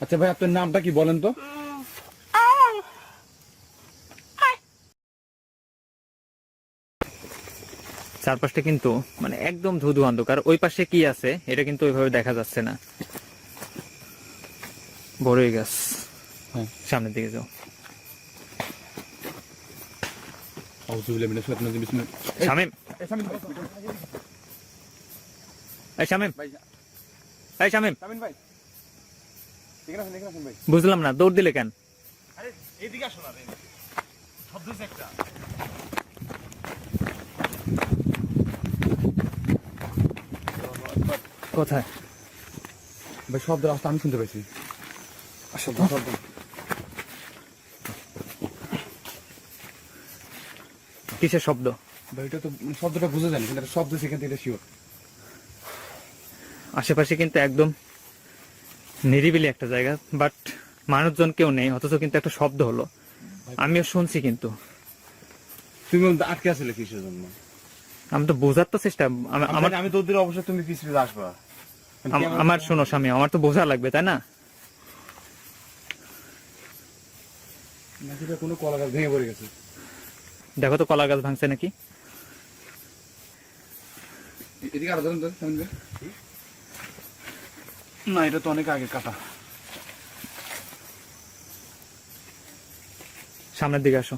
আচ্ছা ভাই আপনার নামটা কি বলেন তো? চারপাশটা কিন্তু মানে একদম ধুধু অন্ধকার। ওই পাশে কি আছে এটা কিন্তু ওইভাবে দেখা যাচ্ছে না। বড়ই গাছ। হ্যাঁ। সামনের দিকে যাও। শামিম। শামিম। শামিম ভাই এই শামিম শামিম ভাই এখানে আসেন এখানে আসেন ভাই বুঝলাম না দৌড় দিলে কেন? এদিকে আসো না শব্দ একটা কোথায়? ভাই শব্দ রাস্তা আমি শুনতে পাইছি শব্দ শব্দ কিসের শব্দ? ভাই এটা তো শব্দটা বুঝে জানি কিন্তু শব্দ সেখান থেকে শিওর আশেপাশে কিন্তু একদম নিরিবিলি একটা জায়গা বাট মানুষজন কেউ নেই অথচ কিন্তু একটা শব্দ হলো। আমিও শুনছি কিন্তু। তুমি আটকে আসলে কিসের জন্য? আমি তো বোঝার তো চেষ্টা আমার আমি তোর দিলে অবশ্যই তুমি পিছনে আসবা। আমার শোনো স্বামী আমার তো বোঝা লাগবে তাই না? কোনো কলা গাছ ভেঙে পড়ে গেছে। দেখো তো কলা গাছ ভাঙছে নাকি? এদিকে আরও ধরেন না এটা তো অনেক আগে কাটা। সামনের দিকে আসো।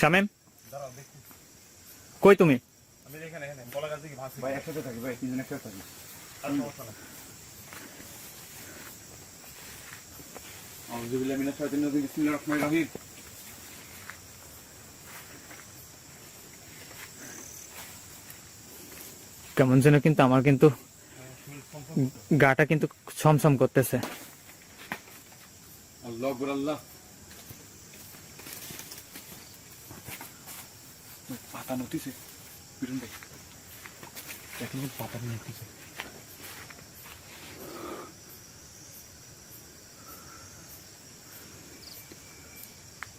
শামেম? কই তুমি? আমি এখানে এখানে কলা গাছ থেকে ভাঙছি ভাই একসাথে থাকি ভাই তিনজন একসাথে থাকি আউযু বিল্লাহি মিনাশ শাইতানির রাজিম বিসমিল্লাহির রহমানির রহিম কেমন যেন কিন্তু আমার কিন্তু গাটা কিন্তু ছমছম করতেছে।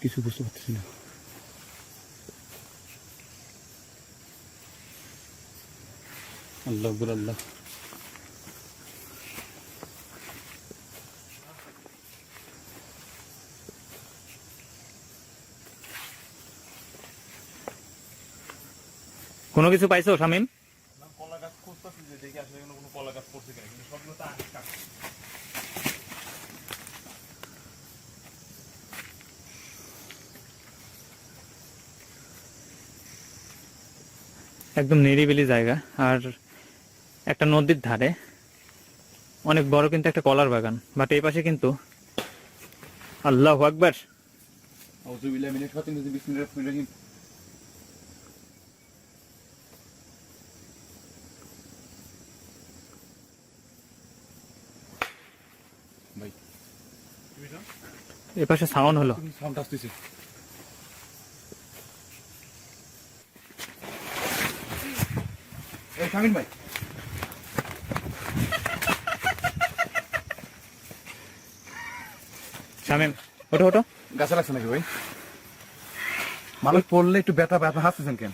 কিছু বুঝতে পারতেছি না। আল্লাহ আল্লাহ। কোনো কিছু পাইছো শামিম? একদম নিরিবিলি জায়গা। আর একটা নদীর ধারে। অনেক বড় কিন্তু একটা কলার বাগান বাট এই পাশে কিন্তু আল্লাহ আকবর। এই পাশে সাউন্ড হলো। সাউন্ড আসতেছে। এই ভাই। শামিম ওঠো ওঠো। গাছে লাগছে নাকি ভাই? মানুষ পড়লে একটু ব্যথা ব্যথা হাসতেছেন কেন?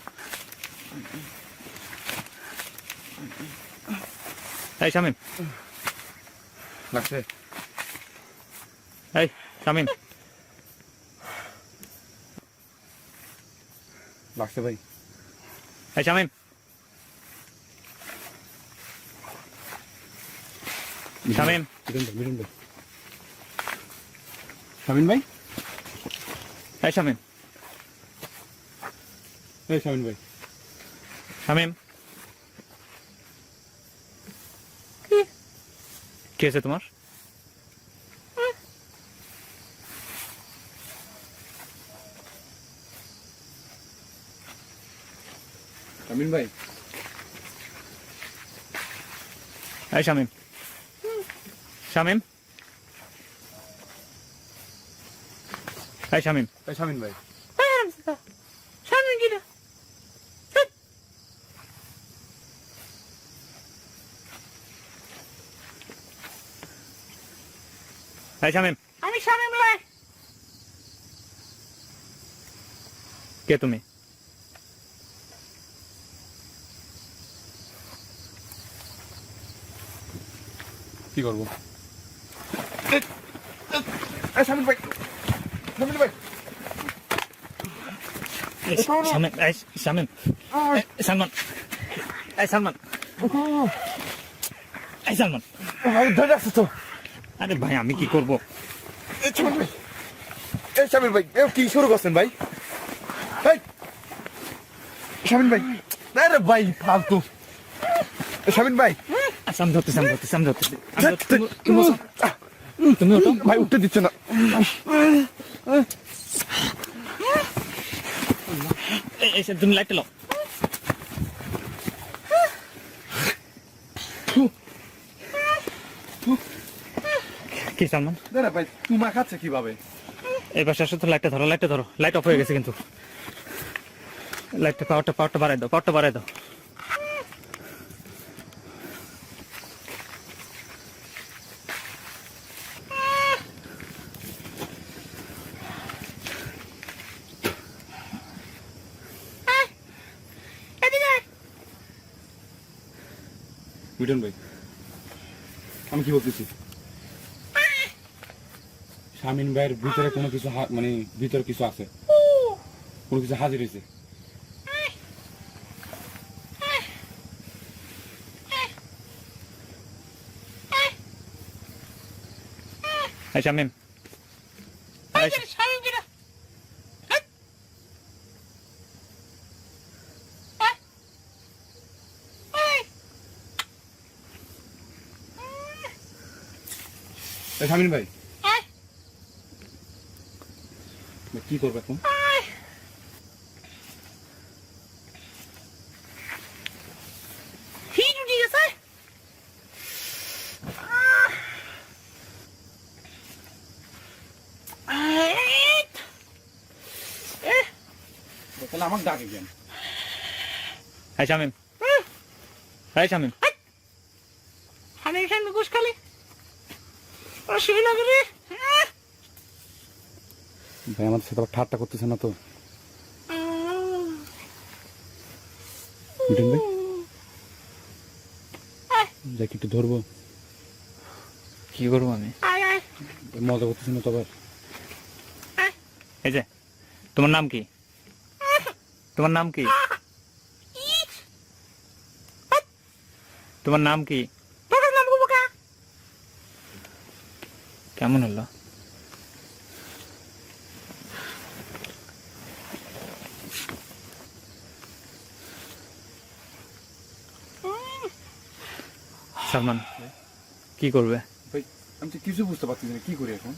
এই শামিম। লাগছে? এই শামিম। লাগছে ভাই। এই শামিম। শামিম। মিঠুন ভাই মিঠুন ভাই। শামিন ভাই? এই শামিম। এই শামিন ভাই। শামিম। কি আছে তোমার? শামিন ভাই। এই শামিম। শামিম? এই শামিম। এই শামিন ভাই। এই শামিম। আমি শামিম লাই কে তুমি? কি করব? এই শামিন ভাই ভাই। সালমান সালমান সালমান সালমান এই সালমান ধরে রাখছো তো আরে ভাই আমি কি করব? এই শামিন ভাই. কি শুরু করছেন ভাই? শামিন ভাই আরে ভাই ফালতু। শামিন ভাই। সাম ধরতে সাম ধরতে সাম ধরতে। আমি ধরতে- তুমি- ভাই উঠতে দিচ্ছে না। এই, তুমি লাইটটা লাও। কি সালমান? না ভাই তুমা খাচ্ছে কীভাবে? এই পাশে আসো তো লাইটটা ধরো লাইটটা ধরো। লাইট অফ হয়ে গেছে কিন্তু। লাইটটা পাওয়ারটা পাওয়ারটা বাড়াই দাও পাওয়ারটা বাড়াই দাও। মিটন ভাই, আমি কি বলতেছি? শামিন ভাইয়ের ভিতরে কোনো কিছু মানে ভিতরে কিছু আছে? কোনো কিছু হাজির হয়েছে? এই শামিম এই, এই শামিন ভাই। ভাই, কি করবে এখন? তাহলে আমাকে ডাকে কেন? এই শামিম। এই শামিম। আমি এখানে ঘুষ খালি। সেই লাগে রে। ভাই আমাদের সাথে আবার ঠাট্টা করতেছে না তো? ভাই? যাই একটু ধরবো। কি করব আমি? মজা করতেছে না তো আবার? এই যে তোমার নাম কি? তোমার নাম কি? তোমার নাম কি তোর নাম গো বোকা কেমন হলো? সালমান কি করবে? ভাই আমি কিছু বুঝতে পারছি না কি করি এখন?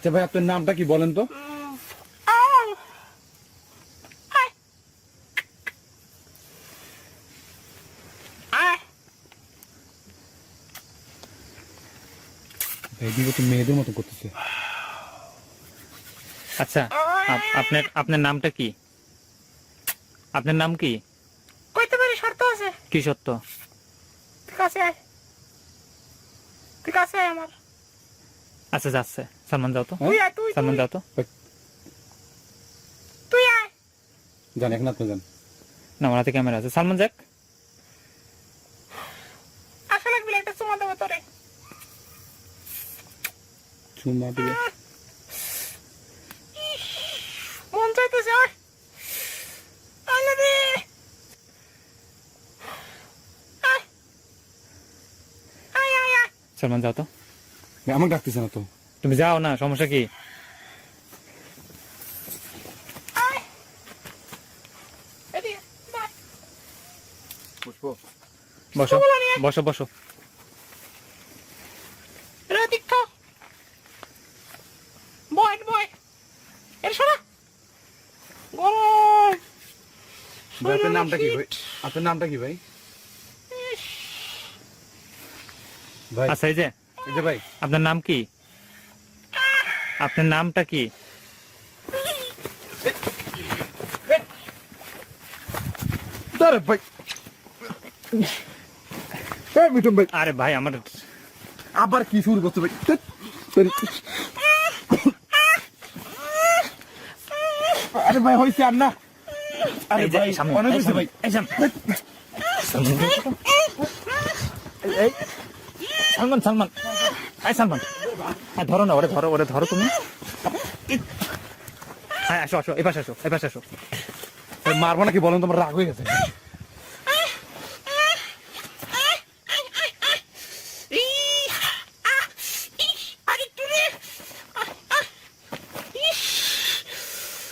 আচ্ছা ভাই আপনার নামটা কি বলেন তো? মেয়েদের মতো করতেছে। আচ্ছা আপনার আপনার নামটা কি? আপনার নাম কি? কইতে পারি শর্ত আছে। কি সত্য ঠিক আছে আয়। ঠিক আছে আয় আমার। আচ্ছা যাচ্ছে। সালমান যাও তো। সালমান যাও তো। তুই আয়। জান এখন আপনি জান না আমার হাতে ক্যামেরা আছে। সালমান যাক। চুমা দেবো তোরে। চুমা দিলে। মন চাইতেছে সালমান যাও তো। আমাকে ডাকতেছে না তো। তুমি যাও না সমস্যা কি? বসো বসো বসো। আপনার নামটা কি ভাই? আপনার নামটা কি ভাই? ভাই। আচ্ছা এই যে ভাই। আপনার নাম কি? আপনার নামটা কি? আরে ভাই আমার আবার কি শুরু করতে ভাই? আরে ভাই হয়েছে আর না। আরে ভাই সামনে ভাই। সালমান সালমান। হ্যাঁ ধরো না ওরে ধরো ওরে ধরো তুমি। হ্যাঁ আসো আসো এপাশে আসো এপাশে আসো। মারবো নাকি বলেন তোমার রাগ হয়ে গেছে।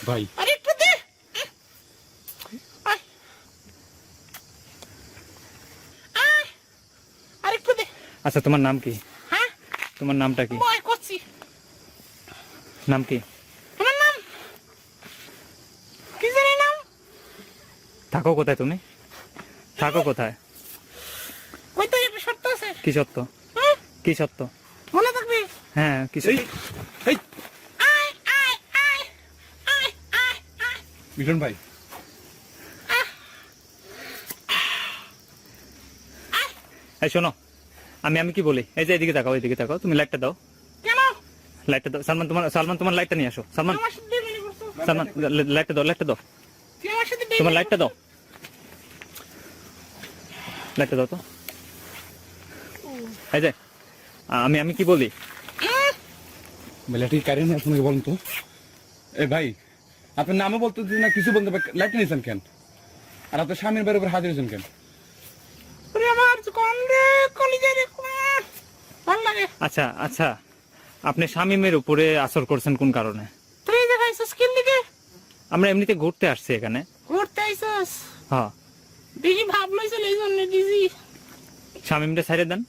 ভাই। আচ্ছা তোমার নাম কি? হ্যাঁ? তোমার নামটা কি? নাম কি? আমার নাম কি জানি নাম? থাকো কোথায় তুমি? থাকো কোথায়? ওই তো একটা শর্ত আছে। কি সত্য হ্যাঁ? কি সত্য মনে থাকবে। হ্যাঁ কি সত্য এই ভাই। এই শোনো আমি আমি কি বলি? এই যে এদিকে তাকাও এদিকে তাকাও তুমি লাইটটা দাও। লাইটটা দাও। সালমান তোমার সালমান তোমার লাইটটা নিয়ে আসো। সালমান সালমান লাইটটা দাও লাইটটা দাও। তোমার লাইটটা দাও। লাইটটা দাও তো। এই যে আমি আমি কি বলি? বেলাটি কারেন্ট আছে নাকি বলুন তো। এ ভাই আপনার নামও বলতে দিন না কিছু বলতে লাইট নিয়েছেন কেন? আর আপনার স্বামীর বাড়ির উপর হাজির হয়েছেন কেন? আচ্ছা আচ্ছা। আপনি শামিমের উপরে আসর করছেন কোন কারণে? তুই দেখাইছিস কিন দিকে? আমরা এমনিতে ঘুরতে আসছি এখানে। ঘুরতে আইছিস হ্যাঁ। দিদি ভাব লইছিল এই জন্য দিদি শামিমরে ছাইড়ে দেন।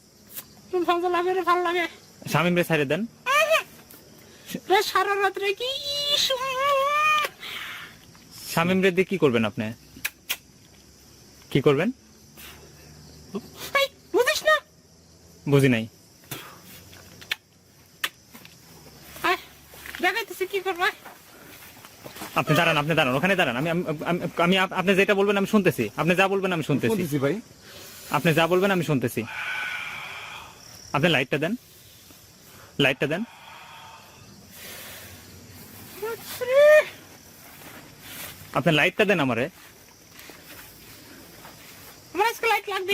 তুমি ভালো লাগে রে ভালো লাগে। শামিমরে ছাইড়ে দেন। রে সারা রাত রে কি শামিমরে দিয়ে কি করবেন আপনি? কি করবেন? বুঝিস না? বুঝি নাই আয়, দেখাইতেছি কি করবা? আপনি দাঁড়ান আপনি দাঁড়ান ওখানে দাঁড়ান। আমি আমি- আমি- আমি আপ- আপনি যেটা বলবেন আমি শুনতেছি। আপনি যা বলবেন আমি শুনতেছি। ভাই। আপনি যা বলবেন আমি শুনতেছি। আপনি লাইটটা দেন। লাইটটা দেন। আপনি লাইটটা দেন আমারে।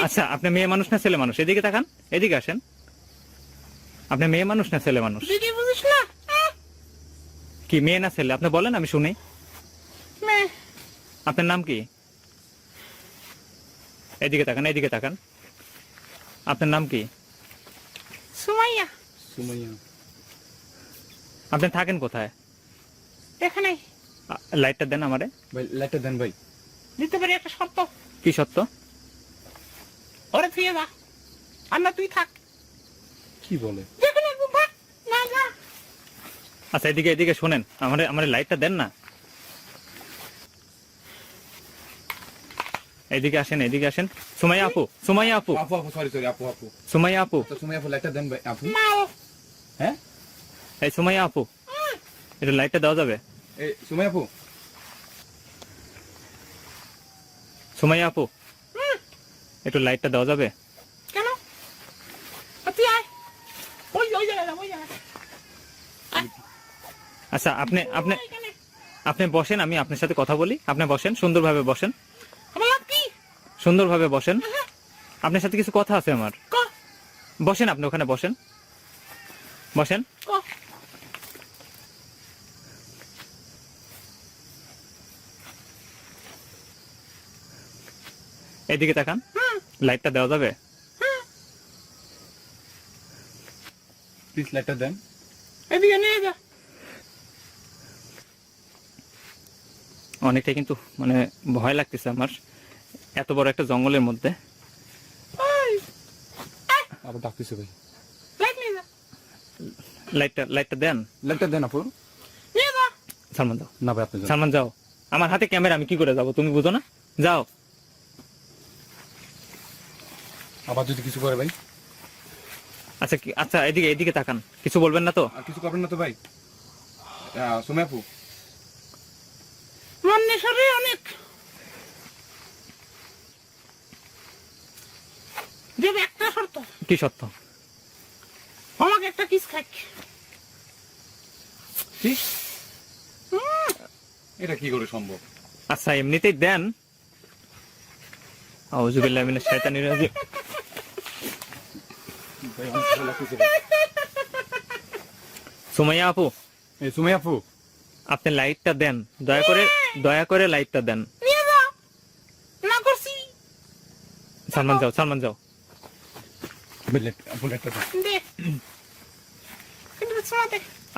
আচ্ছা আপনি মেয়ে মানুষ না ছেলে মানুষ? এদিকে তাকান এদিকে আসেন। আপনি মেয়ে মানুষ না ছেলে মানুষ? বুঝিস না? কি মেয়ে না ছেলে? আপনি বলেন আমি শুনি। আপনার নাম কি? এদিকে তাকান এদিকে তাকান। আপনার নাম কি? সুমাইয়া। সুমাইয়া। আপনি থাকেন কোথায়? এখানে। লাইটটা দেন আমারে। ভাই লাইটটা দেন ভাই। দিতে পারি একটা শর্ত? কি সত্য ওরে তুই যা। আর না তুই থাক। কি বলে যেখানে একদম থাক না যা আচ্ছা এদিকে এদিকে শোনেন আমারে আমারে লাইটটা দেন না। এদিকে আসেন এদিকে আসেন। সুমাইয়া আপু সুমাইয়া আপু। আপু আপু সরি সরি আপু আপু। সুমাইয়া আপু। তো সুমাইয়া আপু লাইটটা দেন ভাই আপু। হ্যাঁ? এই সুমাইয়া আপু এটা লাইটটা দেওয়া যাবে? এই সুমাইয়া আপু। সুমাইয়া আপু একটু লাইটটা দেওয়া যাবে? কেন? তুই আয়। ওই ওই জায়গায় যা, ওই জায়গায় আয়, আচ্ছা আপনি আপনি আপনি বসেন আমি আপনার সাথে কথা বলি। আপনি বসেন সুন্দরভাবে বসেন। আমার লাভ কি? সুন্দরভাবে বসেন। আপনার সাথে কিছু কথা আছে আমার। বসেন আপনি ওখানে বসেন। বসেন। এদিকে তাকান। লাইটটা দেওয়া যাবে? প্লিজ লাইটটা দেন। এদিকে নিয়ে যা। অনেকটাই কিন্তু মানে ভয় লাগতেছে আমার। এত বড় একটা জঙ্গলের মধ্যে। আবার ডাকতেছে ভাই। লাইটটা লাইটটা দেন। লাইটটা দেন আপু। সালমান যাও। না ভাই আপনি সালমান যাও। আমার হাতে ক্যামেরা আমি কি করে যাব? তুমি বুঝো না? যাও। আবার যদি কিছু করে ভাই। আচ্ছা কি আচ্ছা এদিকে এদিকে তাকান। কিছু বলবেন না তো? কিছু করবেন না তো ভাই। আপু মন অনেক। দেবে একটা শর্ত। কি সত্য আমাকে একটা কিস এটা কি করে সম্ভব? আচ্ছা এমনিতেই দেন। মিনাশ শাইতানির রাজিম। সুমাইয়া আপু। এই সুমাই আপু। আপনি লাইটটা দেন। দয়া করে দয়া করে লাইটটা দেন। নিয়ে না করছি। সালমান যাও সালমান যাও।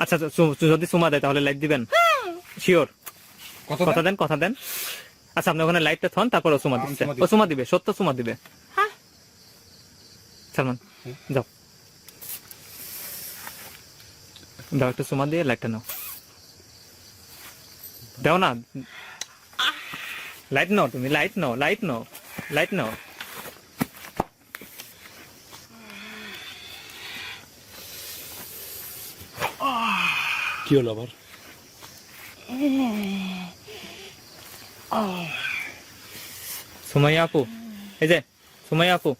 আচ্ছা আচ্ছা, যদি সুমা দেয় তাহলে লাইট দিবেন? শিওর কথা দেন? কথা দেন। আচ্ছা আপনি ওখানে লাইটটা থন তারপর ও সুমা দিচ্ছে। সুমা দিবে সত্য সুমা দিবে। হ্যাঁ। সালমান যাও। দাও একটু সুমা দিয়ে লাইটটা নাও। দাও না। লাইট নাও তুমি লাইট নাও লাইট নাও লাইট নাও। কি হলো আবার? সুমাইয়া আপু এই যে সুমাইয়া আপু।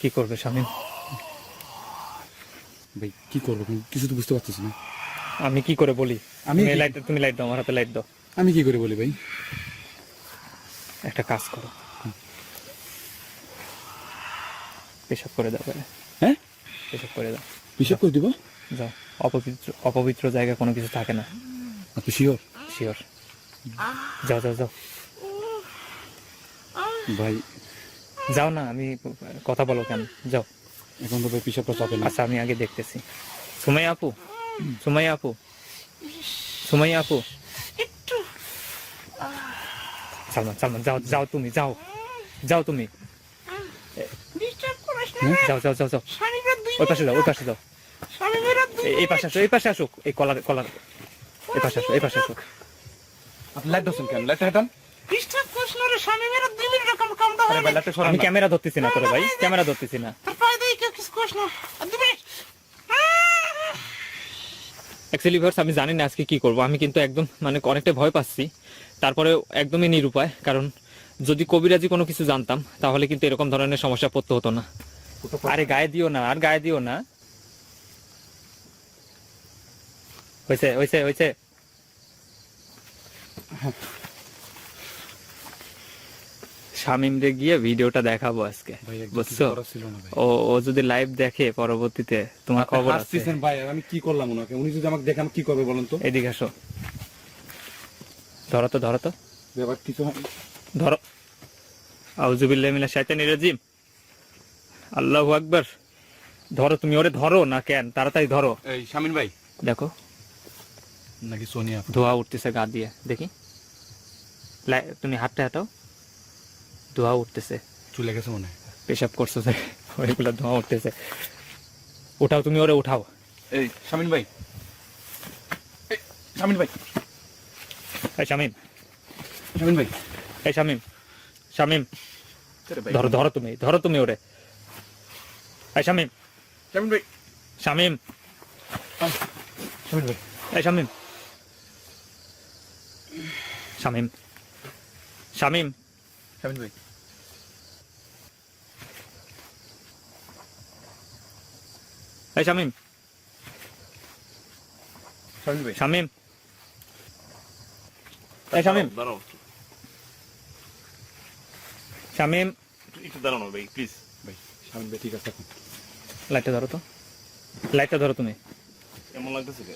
কি করবে শামিম ভাই কি করব? কিছু তো বুঝতে পারতেছি না। আমি কি করে বলি? আমি লাইট তুমি লাইট দাও আমার হাতে লাইট দাও। আমি কি করে বলি ভাই? একটা কাজ করো। পেশাব করে দাও হ্যাঁ? পেশাব করে দাও। হিসাব করে দিব? যাও। অপবিত্র অপবিত্র জায়গা কোনো কিছু থাকে না। আপনি শিওর? শিওর। যাও যাও যাও। ভাই। যাও না আমি কথা বলো কেন? যাও। এখন তো ভাই পিসাবটা চাপে না। আচ্ছা আমি আগে দেখতেছি। সুমাইয়া আপু সুমাইয়া আপু। সুমাইয়া আপু। একটু। সালমান সালমান যাও যাও তুমি যাও। যাও তুমি। যাও যাও যাও যাও। ওই পাশে যাও ওই পাশে যাও। এই- এই পাশে আসো এই পাশে আসুক এই কলার কলার। এই পাশে আসো এই পাশে আসো। আপনি লাইট দোসেন কেন? লাইটটা হেঁটান। আমি ক্যামেরা ধরতেছি না তোর ভাই ক্যামেরা ধরতেছি না তোর পায়ে দিয়ে কেউ কিছু করিস না আর দুই মিনিট অ্যাকচুয়ালি ভার্স আমি জানি না আজকে কি করব। আমি কিন্তু একদম মানে অনেকটা ভয় পাচ্ছি। তারপরে একদমই নিরুপায়, কারণ যদি কবিরাজি কোনো কিছু জানতাম, তাহলে কিন্তু এরকম ধরনের সমস্যা পড়তে হতো না। আরে গায়ে দিও না, আর গায়ে দিও না। হয়েছে হয়েছে হয়েছে। শামিমরে গিয়ে ভিডিওটা দেখাবো আজকে বুঝছ? করার ছিল না ভাই। ও ও যদি লাইভ দেখে পরবর্তীতে তোমার খবর আছে। ভাই আমি কি করলাম ওনাকে? উনি যদি আমাকে দেখে আমি কি করবে বলেন তো। এদিকে আসো। ধরো তো ধরো তো। ব্যাপার কিছু ধরো। আউজুবিল্লাহ মিনা শাইতানির রাজিম। আল্লাহু আকবার। ধরো তুমি ওরে ধরো না কেন? তাড়াতাড়ি ধরো। এই শামিন ভাই। দেখো। নাকি সোনিয়া? ধোয়া উঠতেছে গা দিয়ে। দেখি। তুমি হাতটা হাঁটাও। ধোয়া উঠতেছে। চলে গেছে মনে হয়। পেশাব করছ যে ওইগুলো ধোঁয়া উঠতেছে। উঠাও তুমি ওরে উঠাও এই শামিন ভাই। শামিন ভাই। এই শামিম। শামিন ভাই। এই শামিম। শামিম। ধরো ধরো তুমি ধরো তুমি ওরে। এই শামিম। শামিন ভাই। শামিম। শামিন ভাই। এই শামিম। শামিম। শামিম। শামিন ভাই। এই শামিম। ভাই। শামিম। এই শামিম। দাঁড়াও। শামিম। একটু দাঁড়ানো ভাই প্লিজ ভাই শামিন ভাই ঠিক আছে লাইটটা ধরো তো। লাইটটা ধরো তুমি। কেমন লাগতেছে কে?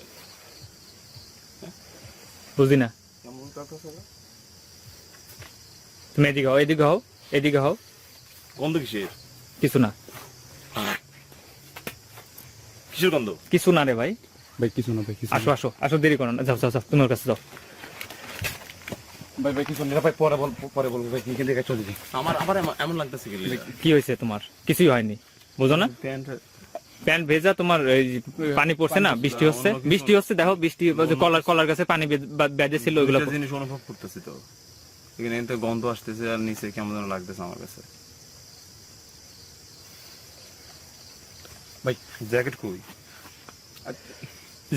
না? কেমন লাগতেছে তুমি এদিকে হও এদিকে হও এদিকে হও। গন্ধ কিসের? কিছু না। কিসের গন্ধ কিছু না রে ভাই। ভাই কিছু না ভাই কিছু আসো আসো আসো দেরি করো না। যাও যাও যাও তুমি ওর কাছে যাও। ভাই ভাই কিছু না ভাই পরে বল পরে বলব ভাই এখান থেকে চলে যাই। আমার আমার এমন- লাগতেছে কি হয়েছে তোমার? কিছুই হয়নি। বুঝো না? প্যান্ট ভেজা তোমার এই পানি পড়ছে না? বৃষ্টি হচ্ছে? বৃষ্টি হচ্ছে দেখো বৃষ্টি কলার কলার কাছে পানি বেজে ছিল ওইগুলো জিনিস অনুভব করতেছি তো। এখানে এতে গন্ধ আসতেছে আর নিচে কেমন যেন লাগতেছে আমার কাছে। ভাই। জ্যাকেট কই?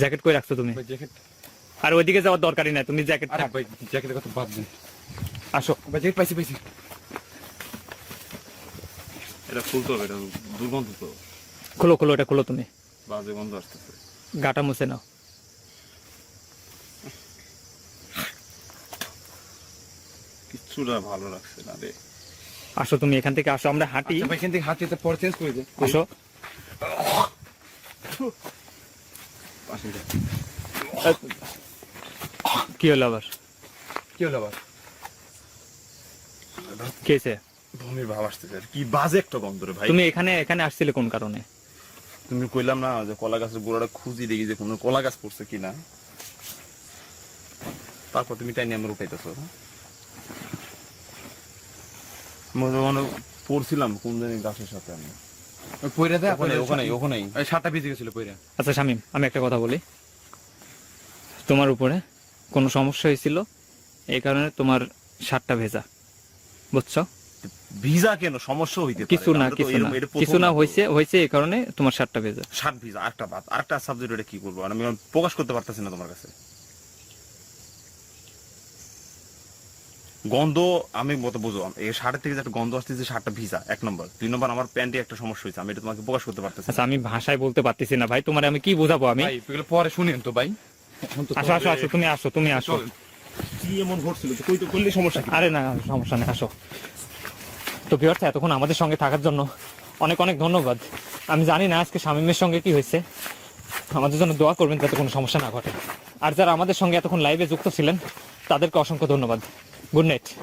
জ্যাকেট কই রাখছো তুমি? জ্যাকেট আর ওইদিকে যাওয়ার দরকারই নাই তুমি জ্যাকেট ভাই জ্যাকেটের কথা বাদ দেন। আসো। ভাই জ্যাকেট পাইছি পাইছি। এটা খুলতে হবে এটা দুর্গন্ধ তো। খোলো খোলো এটা খোলো তুমি। বাজে গন্ধ আসতেছে। গাটা মুছে নাও। কিচ্ছুটা ভালো লাগছে না রে। আসো তুমি এখান থেকে আসো আমরা হাঁটি। আচ্ছা এখান থেকে হাঁটিয়ে পরে চেঞ্জ করে দে আসো। কি হলো আবার? কি হলো আবার? কেছে বমির ভাব আসতেছে কি। বাজে একটা গন্ধ রে ভাই। তুমি এখানে এখানে আসছিলে কোন কারণে? তুমি কইলাম না যে কলা গাছের গোড়াটা খুঁজি দেখি যে কোনো কলা গাছ পড়ছে কিনা। তারপর তুমি টাইনি আমার উঠাইতেছো। মনে মনে পড়ছিলাম কোন জানি গাছের সাথে আমি। পয়রা দে ওখানে ওখানে ওখানেই ওই সাতটা গেছিল পয়রা আচ্ছা শামিম আমি একটা কথা বলি। তোমার উপরে কোনো সমস্যা হয়েছিল? এই কারণে তোমার শার্টটা ভেজা। বুঝছ? ভিজা কেন? সমস্যা হইতে কিছু না কিছু না। কিছু না তো। হয়েছে হয়েছে এই কারণে তোমার শার্টটা ভেজা। ষাট ভিজা আরেকটা বাদ। আরেকটা সাবজেক্ট এটা কি করব? আমি প্রকাশ করতে পারতেছি না তোমার কাছে। গন্ধ আমি মতো বুঝো এই শার্টের থেকে যে একটা গন্ধ আসতেছে শার্টটা ভিজা এক নম্বর। দুই নম্বর আমার প্যান্টে একটা সমস্যা হয়েছে আমি এটা তোমাকে প্রকাশ করতে পারতেছি আচ্ছা আমি ভাষায় বলতে পারতেছি না ভাই। তোমার আমি কি বোঝাবো আমি? ভাই এগুলো পরে শুনেন তো ভাই। আসো আসো আসো তুমি আসো তুমি আসো। কি এমন ঘটছিল? কই তো করলে সমস্যা কি? আরে না সমস্যা নেই আসো। তো ভিউয়ার্স এতক্ষণ আমাদের সঙ্গে থাকার জন্য অনেক অনেক ধন্যবাদ। আমি জানি না আজকে শামীমের সঙ্গে কি হয়েছে। আমাদের জন্য দোয়া করবেন যাতে কোনো সমস্যা না ঘটে। আর যারা আমাদের সঙ্গে এতক্ষণ লাইভে যুক্ত ছিলেন তাদেরকে অসংখ্য ধন্যবাদ। good night.